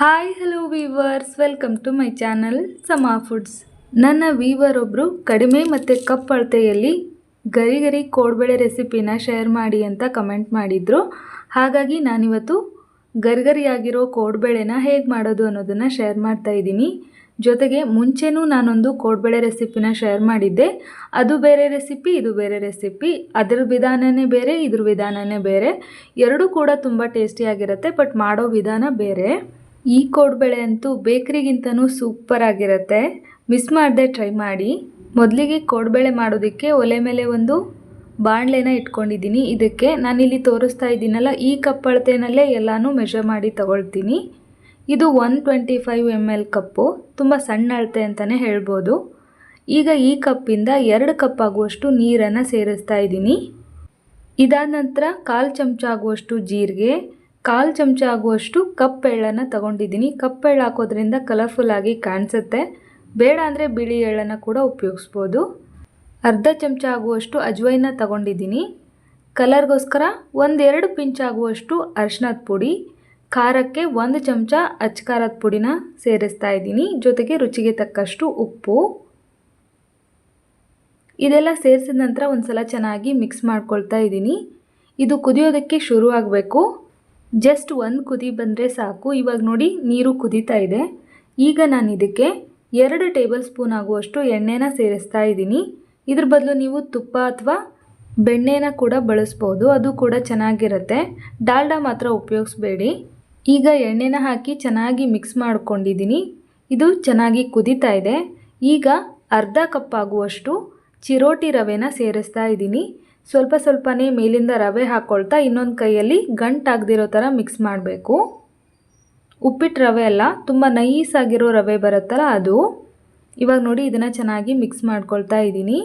Hi hello viewers welcome to my channel Sama foods ನನ್ನ viewer ಒಬ್ಬರು ಕಡಿಮೆ ಮತ್ತು ಕಪ್ ಅಳತೆಯಲ್ಲಿ ಗರಿ ಗರಿ ಕೋಡ್ಬೇಳೆ ರೆಸಿಪಿನ ಶೇರ್ ಮಾಡಿ ಅಂತ ಕಮೆಂಟ್ ಮಾಡಿದರು. ಹಾಗಾಗಿ ನಾನಿವತ್ತು ಗರಿಗರಿಯಾಗಿರೋ ಕೋಡ್ಬೇಳೆನ ಹೇಗೆ ಮಾಡೋದು ಅನ್ನೋದನ್ನು ಶೇರ್ ಮಾಡ್ತಾ ಇದ್ದೀನಿ. ಜೊತೆಗೆ ಮುಂಚೆನೂ ನಾನೊಂದು ಕೋಡ್ಬೇಳೆ ರೆಸಿಪಿನ ಶೇರ್ ಮಾಡಿದ್ದೆ. ಅದು ಬೇರೆ ರೆಸಿಪಿ, ಇದು ಬೇರೆ ರೆಸಿಪಿ. ಅದ್ರ ವಿಧಾನನೇ ಬೇರೆ, ಇದ್ರ ವಿಧಾನನೇ ಬೇರೆ. ಎರಡೂ ಕೂಡ ತುಂಬ ಟೇಸ್ಟಿಯಾಗಿರುತ್ತೆ ಬಟ್ ಮಾಡೋ ವಿಧಾನ ಬೇರೆ. ಈ ಕೋಡ್ಬೇಳೆ ಅಂತೂ ಬೇಕ್ರಿಗಿಂತನೂ ಸೂಪರ್ ಆಗಿರುತ್ತೆ. ಮಿಸ್ ಮಾಡದೆ ಟ್ರೈ ಮಾಡಿ. ಮೊದಲಿಗೆ ಕೋಡ್ಬೇಳೆ ಮಾಡೋದಕ್ಕೆ ಒಲೆ ಮೇಲೆ ಒಂದು ಬಾಣಲೆನ ಇಟ್ಕೊಂಡಿದ್ದೀನಿ. ಇದಕ್ಕೆ ನಾನಿಲ್ಲಿ ತೋರಿಸ್ತಾ ಇದ್ದೀನಲ್ಲ, ಈ ಕಪ್ ಅಳತೆನಲ್ಲೇ ಎಲ್ಲನೂ ಮೆಷರ್ ಮಾಡಿ ತಗೊಳ್ತೀನಿ. ಇದು one twenty five M L cup. ತುಂಬ ಸಣ್ಣ ಅಳತೆ ಅಂತಲೇ ಹೇಳ್ಬೋದು. ಈಗ ಈ ಕಪ್ಪಿಂದ ಎರಡು ಕಪ್ ಆಗುವಷ್ಟು ನೀರನ್ನು ಸೇರಿಸ್ತಾ ಇದ್ದೀನಿ. ಇದಾದ ನಂತರ ಕಾಲು ಚಮಚ ಆಗುವಷ್ಟು ಜೀರಿಗೆ ಕಾಲು ಚಮಚ ಆಗುವಷ್ಟು ಕಪ್ ಎಳ್ಳನ್ನು ತಗೊಂಡಿದ್ದೀನಿ. ಕಪ್ ಎಳ್ಳು ಹಾಕೋದ್ರಿಂದ ಕಲರ್ಫುಲ್ಲಾಗಿ ಕಾಣಿಸುತ್ತೆ. ಬೇಡ ಅಂದರೆ ಬಿಳಿ ಎಳ್ಳನ್ನು ಕೂಡ ಉಪಯೋಗಿಸ್ಬೋದು. ಅರ್ಧ ಚಮಚ ಆಗುವಷ್ಟು ಅಜ್ವೈನ ತಗೊಂಡಿದ್ದೀನಿ. ಕಲರ್ಗೋಸ್ಕರ ಒಂದೆರಡು ಪಿಂಚ್ ಆಗುವಷ್ಟು ಅರಿಶಿನದ ಪುಡಿ, ಖಾರಕ್ಕೆ ಒಂದು ಚಮಚ ಅಚ್ಕಾರದ ಪುಡಿನ ಸೇರಿಸ್ತಾ ಇದ್ದೀನಿ. ಜೊತೆಗೆ ರುಚಿಗೆ ತಕ್ಕಷ್ಟು ಉಪ್ಪು. ಇದೆಲ್ಲ ಸೇರಿಸಿದ ನಂತರ ಒಂದು ಸಲ ಚೆನ್ನಾಗಿ ಮಿಕ್ಸ್ ಮಾಡ್ಕೊಳ್ತಾ ಇದ್ದೀನಿ. ಇದು ಕುದಿಯೋದಕ್ಕೆ ಶುರು ಆಗಬೇಕು ಜಸ್ಟ್ ಒಂದು ಕುದಿ ಬಂದರೆ ಸಾಕು. ಇವಾಗ ನೋಡಿ ನೀರು ಕುದೀತಾ ಇದೆ. ಈಗ ನಾನು ಇದಕ್ಕೆ ಎರಡು ಟೇಬಲ್ ಸ್ಪೂನ್ ಆಗುವಷ್ಟು ಎಣ್ಣೆನ ಸೇರಿಸ್ತಾ ಇದ್ದೀನಿ. ಇದ್ರ ಬದಲು ನೀವು ತುಪ್ಪ ಅಥವಾ ಬೆಣ್ಣೆನ ಕೂಡ ಬಳಸ್ಬೋದು. ಅದು ಕೂಡ ಚೆನ್ನಾಗಿರುತ್ತೆ. ಡಾಲ್ಡಾ ಮಾತ್ರ ಉಪಯೋಗಿಸ್ಬೇಡಿ. ಈಗ ಎಣ್ಣೆನ ಹಾಕಿ ಚೆನ್ನಾಗಿ ಮಿಕ್ಸ್ ಮಾಡ್ಕೊಂಡಿದ್ದೀನಿ. ಇದು ಚೆನ್ನಾಗಿ ಕುದೀತಾ ಇದೆ. ಈಗ ಅರ್ಧ ಕಪ್ ಆಗುವಷ್ಟು ಚಿರೋಟಿ ರವೆನ ಸೇರಿಸ್ತಾ ಇದ್ದೀನಿ. ಸ್ವಲ್ಪ ಸ್ವಲ್ಪನೇ ಮೇಲಿಂದ ರವೆ ಹಾಕ್ಕೊಳ್ತಾ ಇನ್ನೊಂದು ಕೈಯಲ್ಲಿ ಗಂಟಾಗದಿರೋ ಥರ ಮಿಕ್ಸ್ ಮಾಡಬೇಕು. ಉಪ್ಪಿಟ್ಟು ರವೆ ಅಲ್ಲ, ತುಂಬ ನೈಸ್ ಆಗಿರೋ ರವೆ ಬರುತ್ತಲ್ಲ ಅದು. ಇವಾಗ ನೋಡಿ ಇದನ್ನು ಚೆನ್ನಾಗಿ ಮಿಕ್ಸ್ ಮಾಡ್ಕೊಳ್ತಾ ಇದ್ದೀನಿ.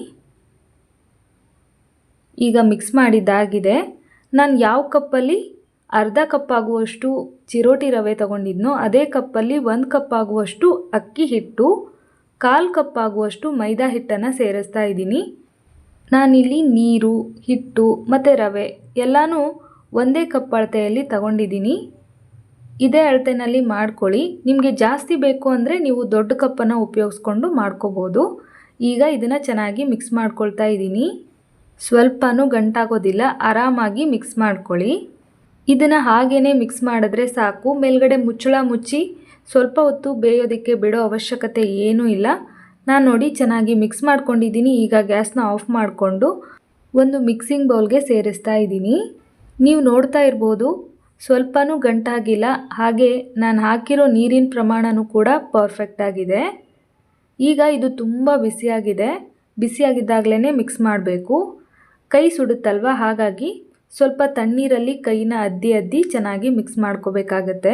ಈಗ ಮಿಕ್ಸ್ ಮಾಡಿದ್ದಾಗಿದೆ. ನಾನು ಯಾವ ಕಪ್ಪಲ್ಲಿ ಅರ್ಧ ಕಪ್ ಆಗುವಷ್ಟು ಚಿರೋಟಿ ರವೆ ತೊಗೊಂಡಿದ್ನೋ ಅದೇ ಕಪ್ಪಲ್ಲಿ ಒಂದು ಕಪ್ ಆಗುವಷ್ಟು ಅಕ್ಕಿ ಹಿಟ್ಟು, ಕಾಲು ಕಪ್ ಆಗುವಷ್ಟು ಮೈದಾ ಹಿಟ್ಟನ್ನು ಸೇರಿಸ್ತಾ ಇದ್ದೀನಿ. ನಾನಿಲ್ಲಿ ನೀರು, ಹಿಟ್ಟು ಮತ್ತು ರವೆ ಎಲ್ಲನೂ ಒಂದೇ ಕಪ್ ಅಳತೆಯಲ್ಲಿ ತಗೊಂಡಿದ್ದೀನಿ. ಇದೇ ಅಳತೆನಲ್ಲಿ ಮಾಡ್ಕೊಳ್ಳಿ. ನಿಮಗೆ ಜಾಸ್ತಿ ಬೇಕು ಅಂದರೆ ನೀವು ದೊಡ್ಡ ಕಪ್ಪನ್ನು ಉಪಯೋಗಿಸ್ಕೊಂಡು ಮಾಡ್ಕೋಬೋದು. ಈಗ ಇದನ್ನು ಚೆನ್ನಾಗಿ ಮಿಕ್ಸ್ ಮಾಡ್ಕೊಳ್ತಾ ಇದ್ದೀನಿ. ಸ್ವಲ್ಪನೂ ಗಂಟಾಗೋದಿಲ್ಲ, ಆರಾಮಾಗಿ ಮಿಕ್ಸ್ ಮಾಡ್ಕೊಳ್ಳಿ. ಇದನ್ನು ಹಾಗೇ ಮಿಕ್ಸ್ ಮಾಡಿದ್ರೆ ಸಾಕು. ಮೇಲ್ಗಡೆ ಮುಚ್ಚಳ ಮುಚ್ಚಿ ಸ್ವಲ್ಪ ಹೊತ್ತು ಬೇಯೋದಕ್ಕೆ ಬಿಡೋ ಅವಶ್ಯಕತೆ ಏನೂ ಇಲ್ಲ. ನಾನು ನೋಡಿ ಚೆನ್ನಾಗಿ ಮಿಕ್ಸ್ ಮಾಡ್ಕೊಂಡಿದ್ದೀನಿ, ಈಗ ಗ್ಯಾಸ್ನ ಆಫ್ ಮಾಡಿಕೊಂಡು ಒಂದು ಮಿಕ್ಸಿಂಗ್ ಬೌಲ್ಗೆ ಸೇರಿಸ್ತಾ ಇದ್ದೀನಿ. ನೀವು ನೋಡ್ತಾ ಇರ್ಬೋದು, ಸ್ವಲ್ಪನೂ ಗಂಟಾಗಿಲ್ಲ, ಹಾಗೆ ನಾನು ಹಾಕಿರೋ ನೀರಿನ ಪ್ರಮಾಣವೂ ಕೂಡ ಪರ್ಫೆಕ್ಟ್ ಆಗಿದೆ. ಈಗ ಇದು ತುಂಬ ಬಿಸಿಯಾಗಿದೆ ಬಿಸಿಯಾಗಿದ್ದಾಗಲೇ ಮಿಕ್ಸ್ ಮಾಡಬೇಕು. ಕೈ ಸುಡುತ್ತಲ್ವ, ಹಾಗಾಗಿ ಸ್ವಲ್ಪ ತಣ್ಣೀರಲ್ಲಿ ಕೈನ ಅದ್ದಿ ಅದ್ದಿ ಚೆನ್ನಾಗಿ ಮಿಕ್ಸ್ ಮಾಡ್ಕೋಬೇಕಾಗತ್ತೆ.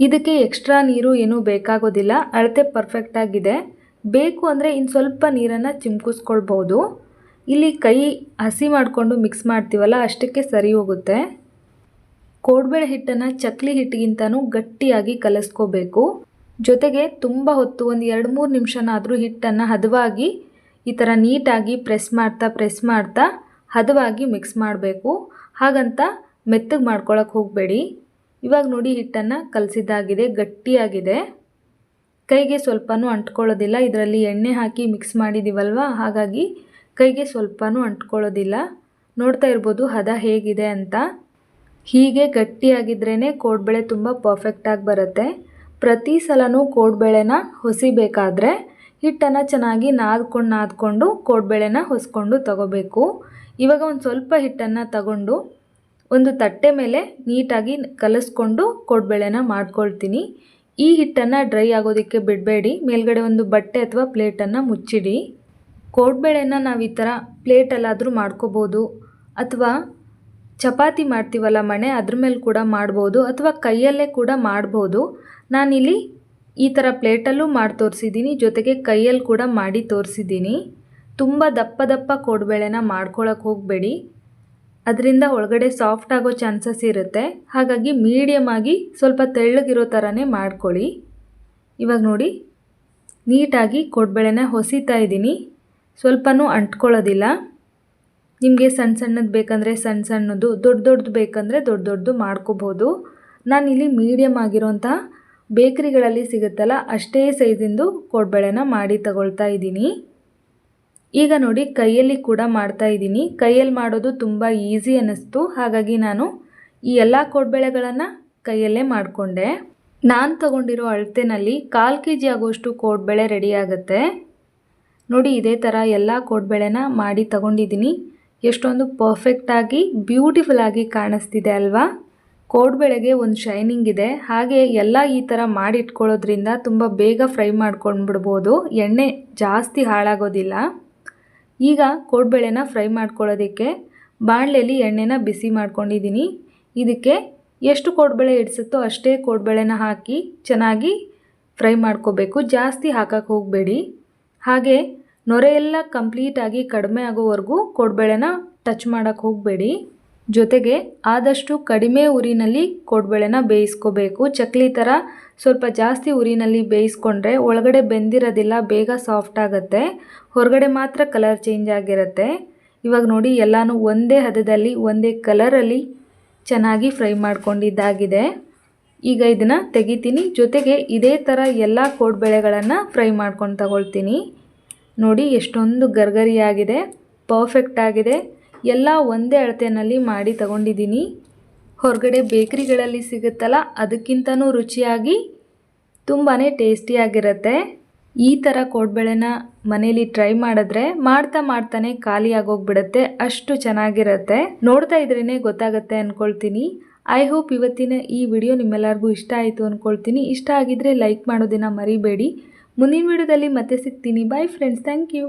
ಇದಕ್ಕೆ ಎಕ್ಸ್ಟ್ರಾ ನೀರು ಏನೂ ಬೇಕಾಗೋದಿಲ್ಲ, ಅಳತೆ ಪರ್ಫೆಕ್ಟಾಗಿದೆ ಬೇಕು ಅಂದರೆ ಇನ್ನು ಸ್ವಲ್ಪ ನೀರನ್ನು ಚಿಮ್ಕಿಸ್ಕೊಳ್ಬೋದು. ಇಲ್ಲಿ ಕೈ ಹಸಿ ಮಾಡಿಕೊಂಡು ಮಿಕ್ಸ್ ಮಾಡ್ತೀವಲ್ಲ, ಅಷ್ಟಕ್ಕೆ ಸರಿ ಹೋಗುತ್ತೆ. ಕೋಡ್ಬೇಳೆ ಹಿಟ್ಟನ್ನು ಚಕ್ಲಿ ಹಿಟ್ಟಿಗಿಂತನೂ ಗಟ್ಟಿಯಾಗಿ ಕಲಿಸ್ಕೋಬೇಕು. ಜೊತೆಗೆ ತುಂಬ ಹೊತ್ತು, ಒಂದು ಎರಡು ಮೂರು ನಿಮಿಷನಾದರೂ ಹಿಟ್ಟನ್ನು ಹದವಾಗಿ, ಈ ಥರ ನೀಟಾಗಿ ಪ್ರೆಸ್ ಮಾಡ್ತಾ ಪ್ರೆಸ್ ಮಾಡ್ತಾ ಹದವಾಗಿ ಮಿಕ್ಸ್ ಮಾಡಬೇಕು. ಹಾಗಂತ ಮೆತ್ತಗೆ ಮಾಡ್ಕೊಳಕ್ಕೆ ಹೋಗಬೇಡಿ. ಇವಾಗ ನೋಡಿ ಹಿಟ್ಟನ್ನು ಕಲಸಿದ್ದಾಗಿದೆ, ಗಟ್ಟಿಯಾಗಿದೆ. ಕೈಗೆ ಸ್ವಲ್ಪನೂ ಅಂಟ್ಕೊಳ್ಳೋದಿಲ್ಲ. ಇದರಲ್ಲಿ ಎಣ್ಣೆ ಹಾಕಿ ಮಿಕ್ಸ್ ಮಾಡಿದ್ದೀವಲ್ವ ಹಾಗಾಗಿ ಕೈಗೆ ಸ್ವಲ್ಪನೂ ಅಂಟ್ಕೊಳ್ಳೋದಿಲ್ಲ. ನೋಡ್ತಾ ಇರ್ಬೋದು ಹದ ಹೇಗಿದೆ ಅಂತ. ಹೀಗೆ ಗಟ್ಟಿಯಾಗಿದ್ರೇ ಕೋಡ್ಬೇಳೆ ತುಂಬ ಪರ್ಫೆಕ್ಟಾಗಿ ಬರುತ್ತೆ. ಪ್ರತಿ ಸಲನೂ ಕೋಡ್ಬೇಳೆನ ಹೊಸಿಬೇಕಾದ್ರೆ ಹಿಟ್ಟನ್ನು ಚೆನ್ನಾಗಿ ನಾದ್ಕೊಂಡು ನಾದ್ಕೊಂಡು ಕೋಡ್ಬೇಳೆನ ಹೊಸ್ಕೊಂಡು ತಗೋಬೇಕು. ಇವಾಗ ಒಂದು ಸ್ವಲ್ಪ ಹಿಟ್ಟನ್ನು ತಗೊಂಡು ಒಂದು ತಟ್ಟೆ ಮೇಲೆ ನೀಟಾಗಿ ಕಲಸ್ಕೊಂಡು ಕೋಡ್ಬೇಳೆನ ಮಾಡ್ಕೊಳ್ತೀನಿ. ಈ ಹಿಟ್ಟನ್ನು ಡ್ರೈ ಆಗೋದಕ್ಕೆ ಬಿಡಬೇಡಿ. ಮೇಲ್ಗಡೆ ಒಂದು ಬಟ್ಟೆ ಅಥವಾ ಪ್ಲೇಟನ್ನು ಮುಚ್ಚಿಡಿ. ಕೋಡ್ಬೇಳೆನ ನಾವು ಈ ಥರ ಪ್ಲೇಟಲ್ಲಾದರೂ ಮಾಡ್ಕೋಬೋದು. ಅಥವಾ ಚಪಾತಿ ಮಾಡ್ತೀವಲ್ಲ ಮಣೆ, ಅದ್ರ ಮೇಲೆ ಕೂಡ ಮಾಡ್ಬೋದು. ಅಥವಾ ಕೈಯಲ್ಲೇ ಕೂಡ ಮಾಡ್ಬೋದು. ನಾನಿಲ್ಲಿ ಈ ಥರ ಪ್ಲೇಟಲ್ಲೂ ಮಾಡಿ ತೋರಿಸಿದ್ದೀನಿ. ಜೊತೆಗೆ ಕೈಯಲ್ಲಿ ಕೂಡ ಮಾಡಿ ತೋರಿಸಿದ್ದೀನಿ. ತುಂಬ ದಪ್ಪ ದಪ್ಪ ಕೋಡ್ಬೇಳೆನ ಮಾಡ್ಕೊಳಕ್ಕೆ ಹೋಗಬೇಡಿ. ಅದರಿಂದ ಒಳಗಡೆ ಸಾಫ್ಟ್ ಆಗೋ ಚಾನ್ಸಸ್ ಇರುತ್ತೆ. ಹಾಗಾಗಿ ಮೀಡಿಯಮ್ ಆಗಿ ಸ್ವಲ್ಪ ತೆಳ್ಳಗಿರೋ ಥರನೇ ಮಾಡ್ಕೊಳ್ಳಿ. ಇವಾಗ ನೋಡಿ, ನೀಟಾಗಿ ಕೋಡ್ಬೇಳೆನ ಹೊಸಿತಾ ಇದ್ದೀನಿ. ಸ್ವಲ್ಪನೂ ಅಂಟ್ಕೊಳ್ಳೋದಿಲ್ಲ. ನಿಮಗೆ ಸಣ್ಣ ಸಣ್ಣದು ಬೇಕಂದರೆ ಸಣ್ಣ ಸಣ್ಣದು, ದೊಡ್ಡ ದೊಡ್ಡದು ಬೇಕಂದರೆ ದೊಡ್ಡ ದೊಡ್ಡದು ಮಾಡ್ಕೋಬೋದು. ನಾನಿಲ್ಲಿ ಮೀಡಿಯಮ್ ಆಗಿರೋಂಥ ಬೇಕ್ರಿಗಳಲ್ಲಿ ಸಿಗುತ್ತಲ್ಲ, ಅಷ್ಟೇ ಸೈಜಿಂದು ಕೋಡ್ಬಳೆನ ಮಾಡಿ ತಗೊಳ್ತಾ ಇದ್ದೀನಿ. ಈಗ ನೋಡಿ ಕೈಯಲ್ಲಿ ಕೂಡ ಮಾಡ್ತಾ ಇದ್ದೀನಿ. ಕೈಯಲ್ಲಿ ಮಾಡೋದು ತುಂಬ ಈಸಿ ಅನ್ನಿಸ್ತು. ಹಾಗಾಗಿ ನಾನು ಈ ಎಲ್ಲ ಕೋಡ್ಬೆಳೆಗಳನ್ನು ಕೈಯಲ್ಲೇ ಮಾಡಿಕೊಂಡೆ. ನಾನು ತಗೊಂಡಿರೋ ಅಳತೆನಲ್ಲಿ ಕಾಲು ಕೆ ಜಿ ಆಗುವಷ್ಟು ಕೋಡ್ಬೆಳೆ ರೆಡಿ ಆಗುತ್ತೆ. ನೋಡಿ ಇದೇ ಥರ ಎಲ್ಲ ಕೋಡ್ಬೆಳೆನ ಮಾಡಿ ತಗೊಂಡಿದ್ದೀನಿ. ಎಷ್ಟೊಂದು ಪರ್ಫೆಕ್ಟಾಗಿ ಬ್ಯೂಟಿಫುಲ್ ಆಗಿ ಕಾಣಿಸ್ತಿದೆ ಅಲ್ವಾ? ಕೋಡ್ಬೆಳೆಗೆ ಒಂದು ಶೈನಿಂಗ್ ಇದೆ. ಹಾಗೆ ಎಲ್ಲ ಈ ಥರ ಮಾಡಿಟ್ಕೊಳ್ಳೋದ್ರಿಂದ ತುಂಬ ಬೇಗ ಫ್ರೈ ಮಾಡ್ಕೊಂಡ್ಬಿಡ್ಬೋದು. ಎಣ್ಣೆ ಜಾಸ್ತಿ ಹಾಳಾಗೋದಿಲ್ಲ. ಈಗ ಕೋಡ್ಬಳೆನ ಫ್ರೈ ಮಾಡ್ಕೊಳ್ಳೋದಕ್ಕೆ ಬಾಣಲೆಯಲ್ಲಿ ಎಣ್ಣೆನ ಬಿಸಿ ಮಾಡ್ಕೊಂಡಿದ್ದೀನಿ. ಇದಕ್ಕೆ ಎಷ್ಟು ಕೋಡ್ಬೇಳೆ ಇಡಿಸುತ್ತೋ ಅಷ್ಟೇ ಕೋಡ್ಬಳೆನ ಹಾಕಿ ಚೆನ್ನಾಗಿ ಫ್ರೈ ಮಾಡ್ಕೋಬೇಕು. ಜಾಸ್ತಿ ಹಾಕಕ್ಕೆ ಹೋಗಬೇಡಿ. ಹಾಗೆ ನೊರೆಯೆಲ್ಲ ಕಂಪ್ಲೀಟಾಗಿ ಕಡಿಮೆ ಆಗೋವರೆಗೂ ಕೋಡ್ಬಳೆನ ಟಚ್ ಮಾಡೋಕ್ಕೆ ಹೋಗಬೇಡಿ. ಜೊತೆಗೆ ಆದಷ್ಟು ಕಡಿಮೆ ಉರಿನಲ್ಲಿ ಕೋಡ್ಬಳೆನ ಬೇಯಿಸ್ಕೋಬೇಕು. ಚಕ್ಲಿ ಥರ ಸ್ವಲ್ಪ ಜಾಸ್ತಿ ಉರಿನಲ್ಲಿ ಬೇಯಿಸ್ಕೊಂಡ್ರೆ ಒಳಗಡೆ ಬೆಂದಿರೋದಿಲ್ಲ, ಬೇಗ ಸಾಫ್ಟ್ ಆಗುತ್ತೆ. ಹೊರಗಡೆ ಮಾತ್ರ ಕಲರ್ ಚೇಂಜ್ ಆಗಿರುತ್ತೆ. ಇವಾಗ ನೋಡಿ, ಎಲ್ಲನೂ ಒಂದೇ ಹದದಲ್ಲಿ, ಒಂದೇ ಕಲರಲ್ಲಿ ಚೆನ್ನಾಗಿ ಫ್ರೈ ಮಾಡ್ಕೊಂಡಿದ್ದಾಗಿದೆ. ಈಗ ಇದನ್ನು ತೆಗಿತೀನಿ. ಜೊತೆಗೆ ಇದೇ ಥರ ಎಲ್ಲ ಕೋಡ್ಬೆಳೆಗಳನ್ನು ಫ್ರೈ ಮಾಡ್ಕೊಂಡು ತಗೊಳ್ತೀನಿ. ನೋಡಿ, ಎಷ್ಟೊಂದು ಗರ್ಗರಿಯಾಗಿದೆ ಪರ್ಫೆಕ್ಟ್ ಆಗಿದೆ. ಎಲ್ಲ ಒಂದೇ ಅಳತೆಯಲ್ಲಿ ಮಾಡಿ ತಗೊಂಡಿದ್ದೀನಿ. ಹೊರಗಡೆ ಬೇಕ್ರಿಗಳಲ್ಲಿ ಸಿಗುತ್ತಲ್ಲ, ಅದಕ್ಕಿಂತನೂ ರುಚಿಯಾಗಿ ತುಂಬಾ ಟೇಸ್ಟಿಯಾಗಿರುತ್ತೆ. ಈ ಥರ ಕೋಡ್ಬಳೆನ ಮನೇಲಿ ಟ್ರೈ ಮಾಡಿದ್ರೆ ಮಾಡ್ತಾ ಮಾಡ್ತಾನೆ ಖಾಲಿ ಆಗೋಗ್ಬಿಡುತ್ತೆ, ಅಷ್ಟು ಚೆನ್ನಾಗಿರುತ್ತೆ. ನೋಡ್ತಾ ಇದ್ರೇ ಗೊತ್ತಾಗುತ್ತೆ ಅಂದ್ಕೊಳ್ತೀನಿ ಐ ಹೋಪ್ ಇವತ್ತಿನ ಈ ವಿಡಿಯೋ ನಿಮ್ಮೆಲ್ಲರಿಗೂ ಇಷ್ಟ ಆಯಿತು ಅಂದ್ಕೊಳ್ತೀನಿ ಇಷ್ಟ ಆಗಿದ್ರೆ ಲೈಕ್ ಮಾಡೋದನ್ನು ಮರಿಬೇಡಿ. ಮುಂದಿನ ವಿಡಿಯೋದಲ್ಲಿ ಮತ್ತೆ ಸಿಗ್ತೀನಿ. Bye friends thank you